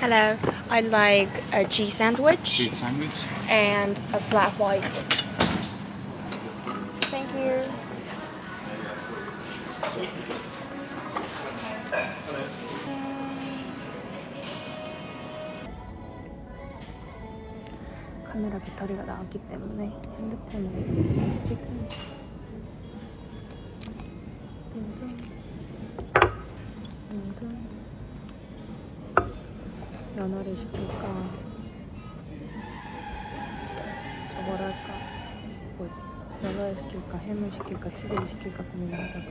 Hello. I like a cheese sandwich Cheese sandwich. and a flat white. Thank you. 카메라 배터리가 나왔기 때문에 핸드폰으로 스틱 씁니다. 딩동. 딩동. 연어를 시킬까? 저걸 할까? 뭐지? 연어를 시킬까? 햄을 시킬까? 치즈를 시킬까? 고민을 하다가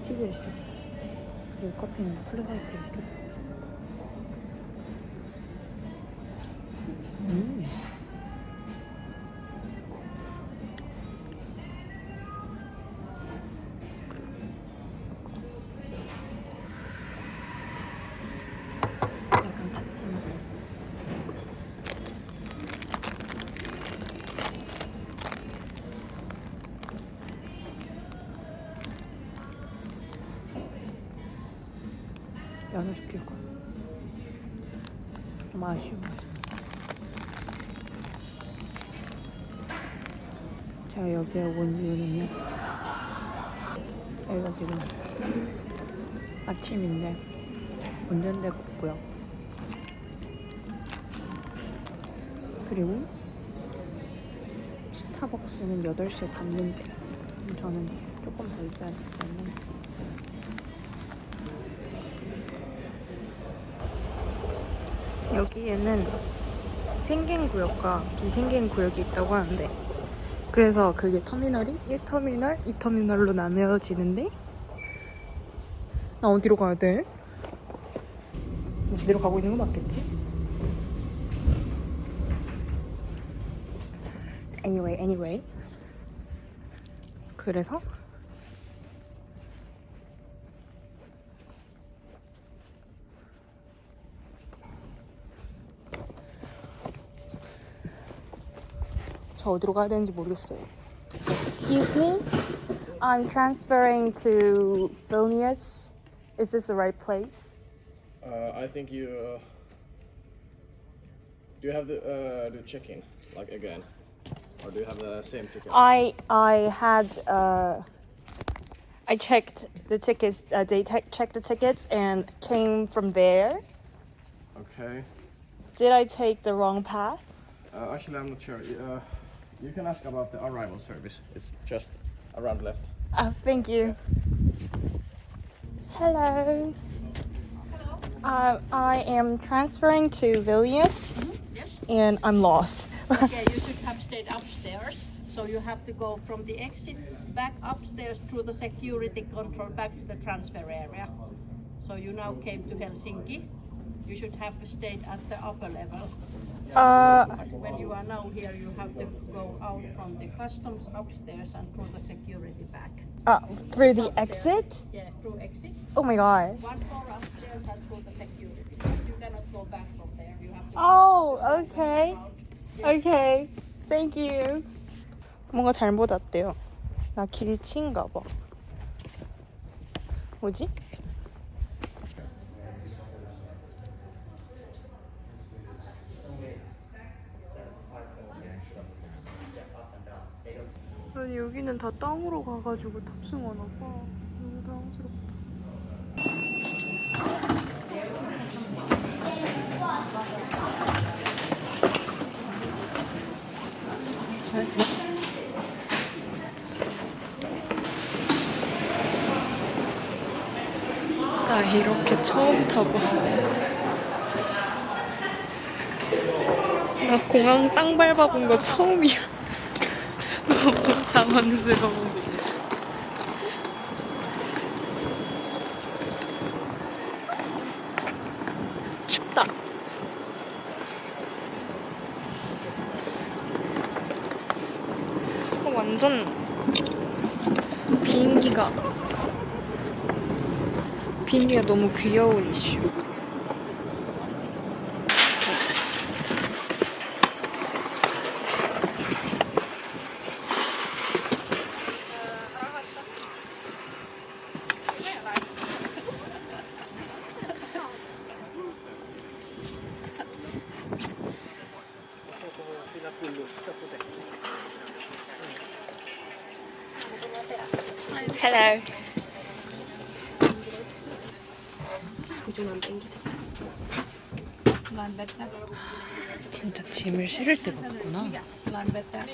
치즈를 시켰어요. 그리고 커피는 플랫화이트를 시켰습니다. 음. 연어 시킬 거야. 좀 아쉬워. 제가 여기에 온 이유는요. 여기가 지금 아침인데 운전대가 없고요. 그리고 스타벅스는 8시에 닫는데 저는 조금 더 있어야 하기 때문에 여기에는 생긴 구역과 비생긴 구역이 있다고 하는데 그래서 그게 터미널이 1터미널, 2터미널로 나뉘어지는데 나 어디로 가야 돼? 어디로 가고 있는 거 맞겠지? Anyway, anyway 그래서 저 어디로 가야 되는지 모르겠어요. Excuse me? I'm transferring to Vilnius. Is this the right place? Uh, I think you. Uh, do you have the uh, the check-in like again, or do you have the same ticket? I I had uh I checked the tickets. Uh, they te- checked the tickets and came from there. okay. Did I take the wrong path? Uh, actually, I'm not sure. Uh, you can ask about the arrival service. It's just around left. Oh, thank you. Hello. Uh, I am transferring to Vilnius, Yes. and I'm lost. Okay, you should have stayed upstairs. So you have to go from the exit back upstairs through the security control back to the transfer area. So you now came to Helsinki. You should have stayed at the upper level. Uh, When you are now here, you have to go out from the customs upstairs and through the security back. uh, through the Upstairs. exit. Yeah, through exit. Oh my god. One floor upstairs and through the security. You cannot go back from there. You have to Oh, okay. Okay. Thank you. 뭔가 잘못 왔대요. 나 길치인가 봐. 뭐지? 아니 여기는 다 땅으로 가가지고 탑승하나 봐. 너무 당황스럽다. 나 이렇게 처음 타봐. 나 공항 땅 밟아본 거 처음이야. 너무 당황스러워. 춥다. 어, 완전 비행기가 비행기가 너무 귀여운 이슈. Hello. sila puti. Hello. 보존안 땡기다. 만났다. 진짜 짐을 실을 때가 없구나. 만났다.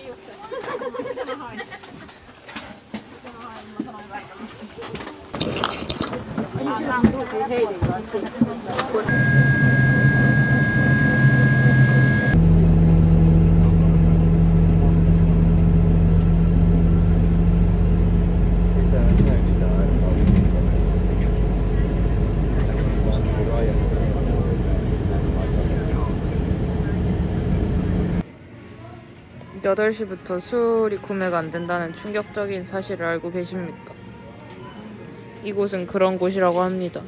안녕하세요. 8시부터 술이 구매가 안 된다는 충격적인 사실을 알고 계십니까? 이곳은 그런 곳이라고 합니다.